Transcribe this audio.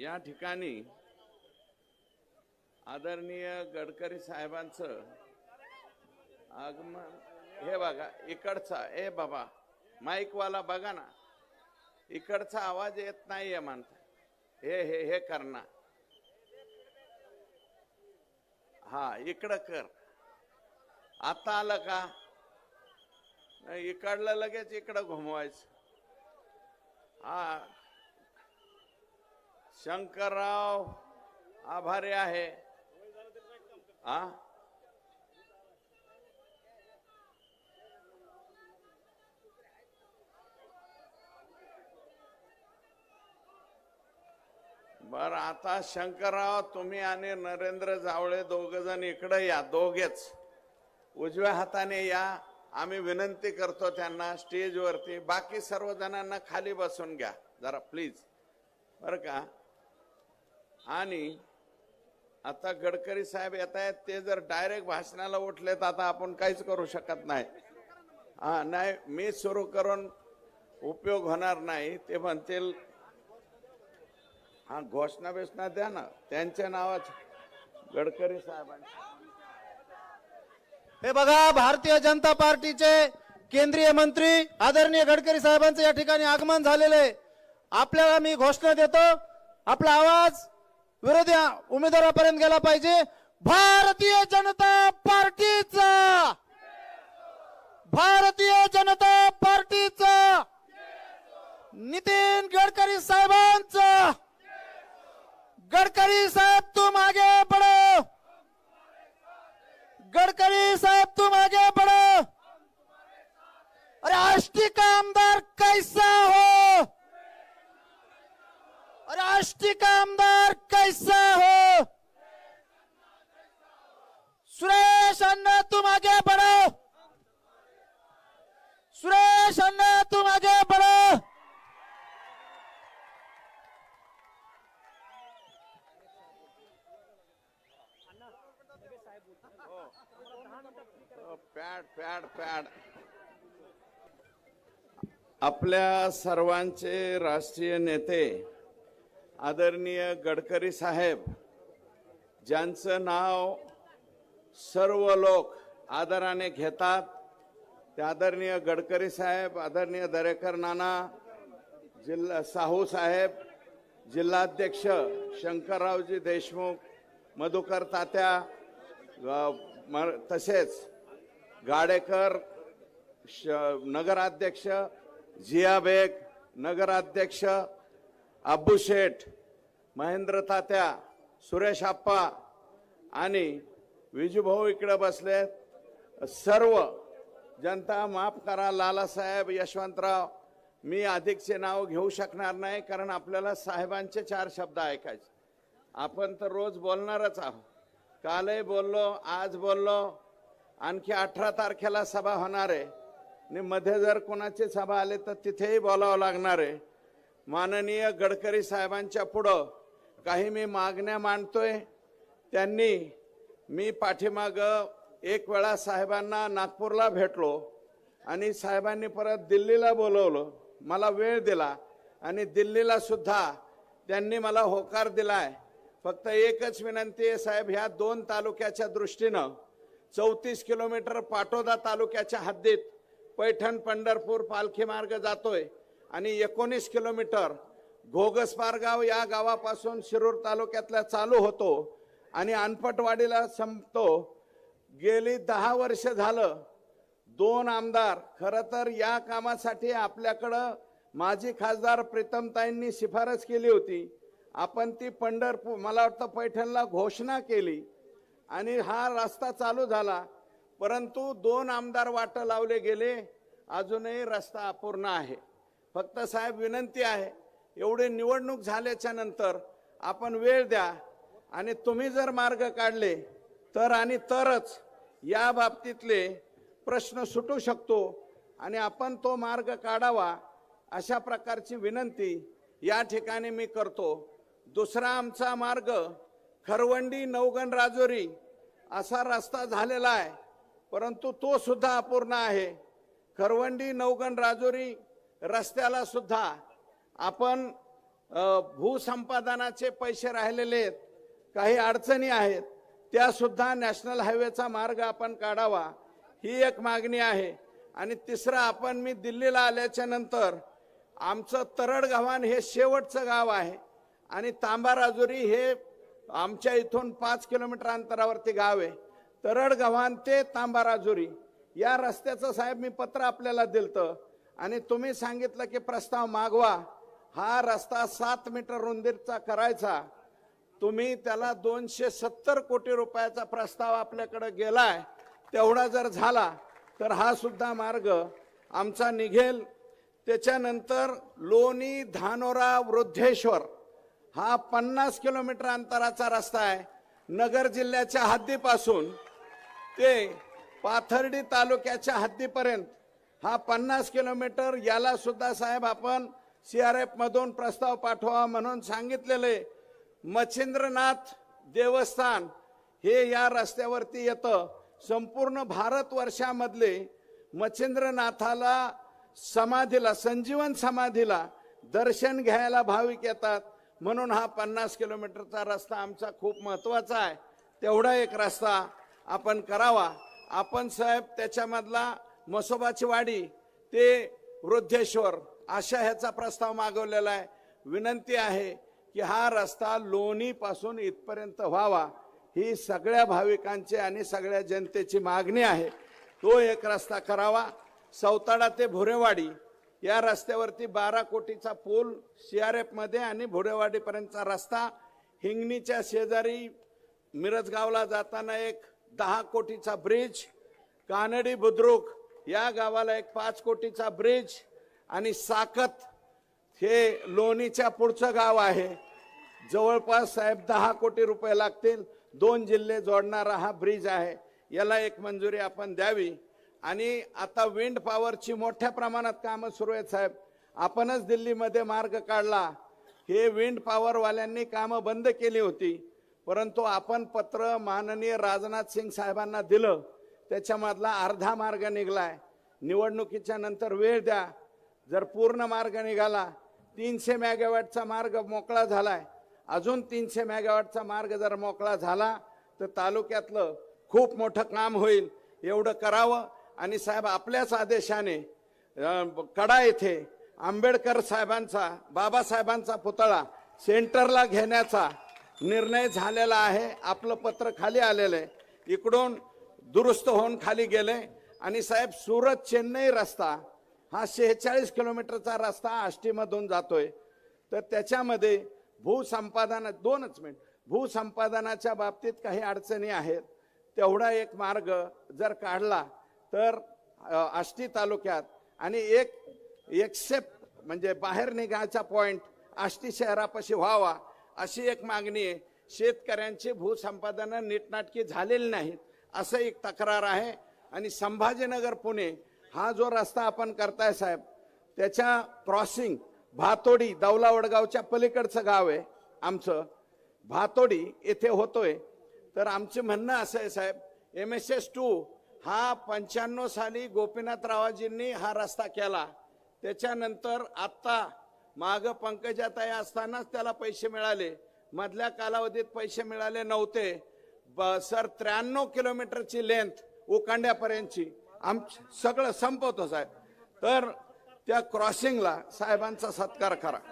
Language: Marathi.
या ठिकाणी आदरणीय गडकरी साहेबांचं आगमन हे बघा इकडचा ए बाबा माईकवाला बघा ना इकडचा आवाज येत नाहीये म्हणता. हे हे हे करणार. हा इकडं कर. आता आलं का? इकडलं लगेच इकडं घुमवायचं. हा शंकरराव आभारी आहे. आ? बर आता शंकरराव तुम्ही आणि नरेंद्र जावळे दोघ जण इकडे या दोघेच. उजव्या हाताने या. आम्ही विनंती करतो त्यांना स्टेजवरती. बाकी सर्व जणांना खाली बसून घ्या. जरा प्लीज बरं का? आणि आता गडकरी साहेब येत आहेत ते जर डायरेक्ट भाषणाला उठले तर आता आपण काहीच करू शकत नाही. हा नाही मी सुरू करून उपयोग होणार नाही ते म्हणतील हा घोषणा बिषणा द्या ना त्यांच्या नावाच. गडकरी साहेबांच्या हे बघा भारतीय जनता पार्टीचे केंद्रीय मंत्री आदरणीय गडकरी साहेबांचं या ठिकाणी आगमन झालेले आपल्याला मी घोषणा देतो आपला आवाज विरोधी उमेदवारापर्यंत गेला पाहिजे. भारतीय जनता पार्टीचा. भारतीय जनता पार्टीचा. नितीन गडकरी साहेबांचा. गडकरी साहेब तू मागे बढ़ो गडकरी साहेब तू मागे पडो. अरे आष्टी का आमदार कैसा हो? अरे आष्टी का आमदार जैसा हो। सुरेश अन्ना तुम आगे बढ़ो। सुरेश अन्ना तुम आगे बढ़ो। पॅड पॅड पॅड. आपल्या सर्वांचे राष्ट्रीय नेते आदरणीय गडकरी साहेब ज्यांचं नाव सर्व लोक आदराने घेतात ते आदरणीय गडकरी साहेब आदरणीय दरेकर नाना जिल्हा साहू साहेब जिल्हाध्यक्ष शंकररावजी देशमुख मधुकर तात्या म- तसेच गाडेकर श- नगराध्यक्ष जिया बेग नगराध्यक्ष अब्बू शेठ महेंद्र तात्या सुरेश आप्पा आणि विजूभाऊ इकडे बसले. सर्व जनता माफ करा लालासाहेब यशवंतराव मी अधिकचे नाव घेऊ शकणार नाही कारण आपल्याला साहेबांचे चार शब्द ऐकायचे. आपण तर रोज बोलणारच आहोत. कालही बोललो आज बोललो. आणखी अठरा तारखेला सभा होणार आहे. आणि मध्ये जर कोणाची सभा आली तर तिथेही बोलावं लागणार आहे. माननीय गडकरी साहेबांच्या पुढं काही मी मागण्या मांडतोय. त्यांनी मी पाठीमाग एक वेळा साहेबांना नागपूरला भेटलो आणि साहेबांनी परत दिल्लीला बोलवलं. मला वेळ दिला आणि दिल्लीला सुद्धा त्यांनी मला होकार दिलाय. फक्त एकच विनंती आहे साहेब ह्या दोन तालुक्याच्या दृष्टीनं चौतीस किलोमीटर पाटोदा तालुक्याच्या हद्दीत पैठण पंढरपूर पालखी मार्ग जातोय. आणि एकोणीस किलोमीटर घोगसपारगाव या गावापासून शिरूर तालुक्यातल्या चालू होतो आणि अनपटवाडीला संपतो. गेली दहा वर्ष झालं दोन आमदार खरं तर या कामासाठी आपल्याकडं माजी खासदार प्रीतमताईंनी शिफारस केली होती. आपण ती पंढरपूर मला वाटतं पैठणला घोषणा केली आणि हा रस्ता चालू झाला. परंतु दोन आमदार वाटं लावले गेले. अजूनही रस्ता अपूर्ण आहे. फक्त साहेब विनंती आहे एवढे निवडणूक झाल्याच्यानंतर आपण वेळ द्या आणि तुम्ही जर मार्ग काढले तर आणि तरच या बाबतीतले प्रश्न सुटू शकतो आणि आपण तो मार्ग काढावा अशा प्रकारची विनंती या ठिकाणी मी करतो. दुसरा आमचा मार्ग खरवंडी नवगण राजोरी असा रस्ता झालेला आहे परंतु तो सुद्धा अपूर्ण आहे. खरवंडी नवगण राजोरी रस्त्याला सुद्धा आपण भूसंपादनाचे पैसे राहिलेले आहेत काही अडचणी आहेत त्या सुद्धा नॅशनल हायवेचा मार्ग आपण काढावा ही एक मागणी आहे. आणि तिसरं आपण मी दिल्लीला आल्याच्यानंतर आमचं तरड गव्हाण हे शेवटचं गाव आहे. आणि तांबा राजुरी हे आमच्या इथून पाच किलोमीटर अंतरावरती गाव आहे. तरड गव्हाण ते तांबा राजुरी या रस्त्याचं साहेब मी पत्र आपल्याला दिलतं. आणि तुम्ही सांगितलं की प्रस्ताव मागवा. हा रस्ता सात मीटर रुंदीचा करायचा. तुम्ही त्याला दोनशे सत्तर कोटी रुपयाचा प्रस्ताव आपल्याकडे गेलाय तेवढा जर झाला तर हा सुद्धा मार्ग आमचा निघेल. त्याच्यानंतर लोणी धानोरा वृद्धेश्वर हा पन्नास किलोमीटर अंतराचा रस्ता आहे. नगर जिल्ह्याच्या हद्दीपासून ते पाथर्डी तालुक्याच्या हद्दीपर्यंत. हा पन्नास किलोमीटर याला सुद्धा साहेब आपण सीआरएफ मधून प्रस्ताव पाठवा म्हणून सांगितलेले. मच्छिंद्रनाथ देवस्थान हे या रस्त्यावरती येतं. संपूर्ण भारतवर्षामधले मच्छिंद्रनाथाला समाधीला संजीवन समाधीला दर्शन घ्यायला भाविक येतात. म्हणून हा पन्नास किलोमीटरचा रस्ता आमचा खूप महत्त्वाचा आहे. तेवढा एक रस्ता आपण करावा. आपण साहेब त्याच्यामधला मसोबाची वाडी ते वृद्धेश्वर अशा ह्याचा प्रस्ताव मागवलेला आहे. विनंती आहे की हा रस्ता लोणीपासून इथपर्यंत व्हावा ही सगळ्या भाविकांची आणि सगळ्या जनतेची मागणी आहे. तो एक रस्ता करावा. सौताडा ते भुरेवाडी या रस्त्यावरती बारा कोटीचा पूल सी आर एफमध्ये आणि भुरेवाडीपर्यंतचा रस्ता. हिंगणीच्या शेजारी मिरजगावला जाताना एक दहा कोटीचा ब्रिज. कानडी बुद्रुक या गावाला एक पाच कोटीचा ब्रिज आणि साकत हे लोणीच्या पुढचं गाव आहे. जवळपास साहेब दहा कोटी रुपये लागतील. दोन जिल्हे जोडणारा हा ब्रिज आहे. याला एक मंजुरी आपण द्यावी. आणि आता विंड पॉवरची मोठ्या प्रमाणात कामं सुरू आहेत साहेब. आपणच दिल्लीमध्ये मार्ग काढला. हे विंड पॉवरवाल्यांनी कामं बंद केली होती. परंतु आपण पत्र माननीय राजनाथ सिंग साहेबांना दिलं. त्याच्यामधला अर्धा मार्ग निघलाय. निवडणुकीच्या नंतर वेळ द्या. जर पूर्ण मार्ग निघाला तीनशे मॅगावॅटचा मार्ग मोकळा झालाय. अजून तीनशे मॅगावॅटचा मार्ग जर मोकळा झाला तर तालुक्यातलं खूप मोठं काम होईल. एवढं करावं. आणि साहेब आपल्याच आदेशाने कडा येथे आंबेडकर साहेबांचा बाबासाहेबांचा पुतळा सेंटरला घेण्याचा निर्णय झालेला आहे. आपलं पत्र खाली आलेलं आहे. इकडून दुरुस्त होऊन खाली गेले. आणि साहेब सुरत चेन्नई रस्ता हा शेहेचाळीस किलोमीटरचा रस्ता आष्टीमधून जातोय. तर त्याच्यामध्ये भूसंपादना दोनच मिनिट भूसंपादनाच्या बाबतीत काही अडचणी आहेत. तेवढा एक मार्ग जर काढला तर आष्टी तालुक्यात आणि एक एक्सेप्ट म्हणजे बाहेर निघायचा पॉईंट आष्टी शहरापाशी व्हावा अशी एक मागणी आहे. शेतकऱ्यांची भूसंपादनं नीटनाटकी झालेली नाहीत. असं एक तक्रार आहे. आणि संभाजीनगर पुणे हा जो रस्ता आपण करताय साहेब त्याच्या क्रॉसिंग भातोडी दौला वडगावच्या पलीकडचं गाव आहे आमचं. भातोडी येथे होतोय. तर आमचं म्हणणं असं आहे साहेब एम एस एस टू हा पंच्याण्णव साली गोपीनाथरावाजींनी हा रस्ता केला. त्याच्यानंतर आत्ता माग पंकजाताई असतानाच त्याला पैसे मिळाले. मधल्या कालावधीत पैसे मिळाले नव्हते. सर त्र्याण्णव किलोमीटरची लेंथ उकांड्यापर्यंतची. आम सगळं संपवतो साहेब. तर त्या क्रॉसिंगला साहेबांचा सत्कार करा.